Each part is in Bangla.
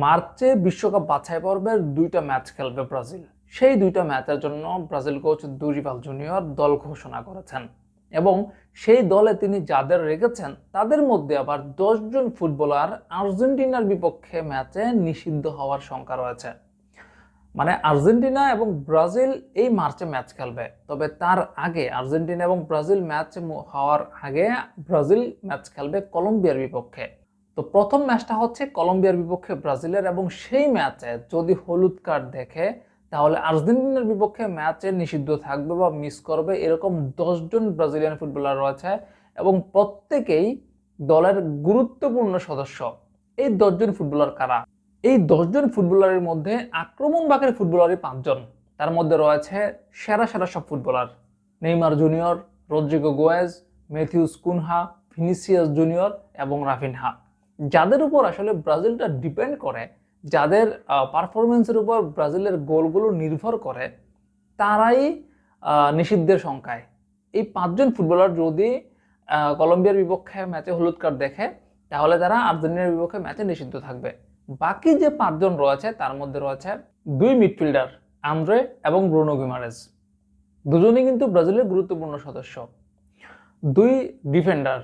মার্চে বিশ্বকাপ বাছাই পর্বের দুইটা ম্যাচ খেলবে ব্রাজিল। সেই দুইটা ম্যাচের জন্য ব্রাজিল কোচ দুরিপাল জুনিয়র দল ঘোষণা করেছেন। এবং সেই দলে তিনি যাদের রেখেছেন, তাদের মধ্যে আবার দশজন ফুটবলার আর্জেন্টিনার বিপক্ষে ম্যাচে নিষিদ্ধ হওয়ার শঙ্কা রয়েছে। মানে আর্জেন্টিনা এবং ব্রাজিল এই মার্চে ম্যাচ খেলবে। তবে তার আগে আর্জেন্টিনা এবং ব্রাজিল ম্যাচ হওয়ার আগে ব্রাজিল ম্যাচ খেলবে কলম্বিয়ার বিপক্ষে। তো প্রথম ম্যাচটা হচ্ছে কলম্বিয়ার বিপক্ষে ব্রাজিলের এবং সেই ম্যাচে যদি হলুদ কার্ড দেখে, তাহলে আর্জেন্টিনার বিপক্ষে ম্যাচে নিষিদ্ধ থাকবে বা মিস করবে এরকম দশজন ব্রাজিলিয়ান ফুটবলার রয়েছে এবং প্রত্যেকেই দলের গুরুত্বপূর্ণ সদস্য। এই দশজন ফুটবলার কারা? এই দশজন ফুটবলারের মধ্যে আক্রমণ বাকের ফুটবলারই পাঁচজন। তার মধ্যে রয়েছে সেরা সেরা সব footballer Neymar junior, Rodrygo Goes Matheus Cunha, Vinicius junior এবং রাফিনহা। যাদের উপর আসলে ব্রাজিলটা ডিপেন্ড করে, যাদের পারফরমেন্সের উপর ব্রাজিলের গোলগুলো নির্ভর করে, তারাই নিষিদ্ধের সংখ্যায়। এই পাঁচজন ফুটবলার যদি কলম্বিয়ার বিপক্ষে ম্যাচে হলুদ কার্ড দেখে, তাহলে তারা আর্জেন্টিনার বিপক্ষে ম্যাচে নিষিদ্ধ থাকবে। বাকি যে পাঁচজন রয়েছে, তার মধ্যে রয়েছে দুই মিডফিল্ডার আন্দ্রে এবং ব্রুনো গিমারেজ। দুজনেই কিন্তু ব্রাজিলের গুরুত্বপূর্ণ সদস্য। দুই ডিফেন্ডার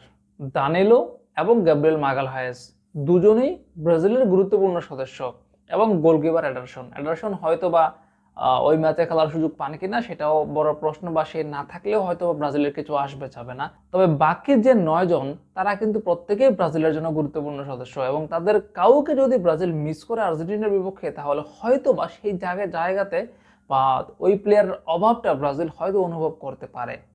দানেলো এবং গ্যাব্রিয়েল মাগালহায়েস দুজনেই ব্রাজিলের গুরুত্বপূর্ণ সদস্য এবং গোলকিপার এডারসন এডারসন হয়তো বা ওই ম্যাচে খেলার সুযোগ পান কিনা সেটাও বড় প্রশ্ন বা সে না থাকলেও হয়তো ব্রাজিলের কিছু আসবে যাবে না। তবে বাকি যে নয়জন তারা কিন্তু প্রত্যেকেই ব্রাজিলের জন্য গুরুত্বপূর্ণ সদস্য এবং তাদের কাউকে যদি ব্রাজিল মিস করে আর্জেন্টিনার বিপক্ষে, তাহলে হয়তো বা সেই জায়গায় জায়গাতে বা ওই প্লেয়ারের অভাবটা ব্রাজিল হয়তো অনুভব করতে পারে।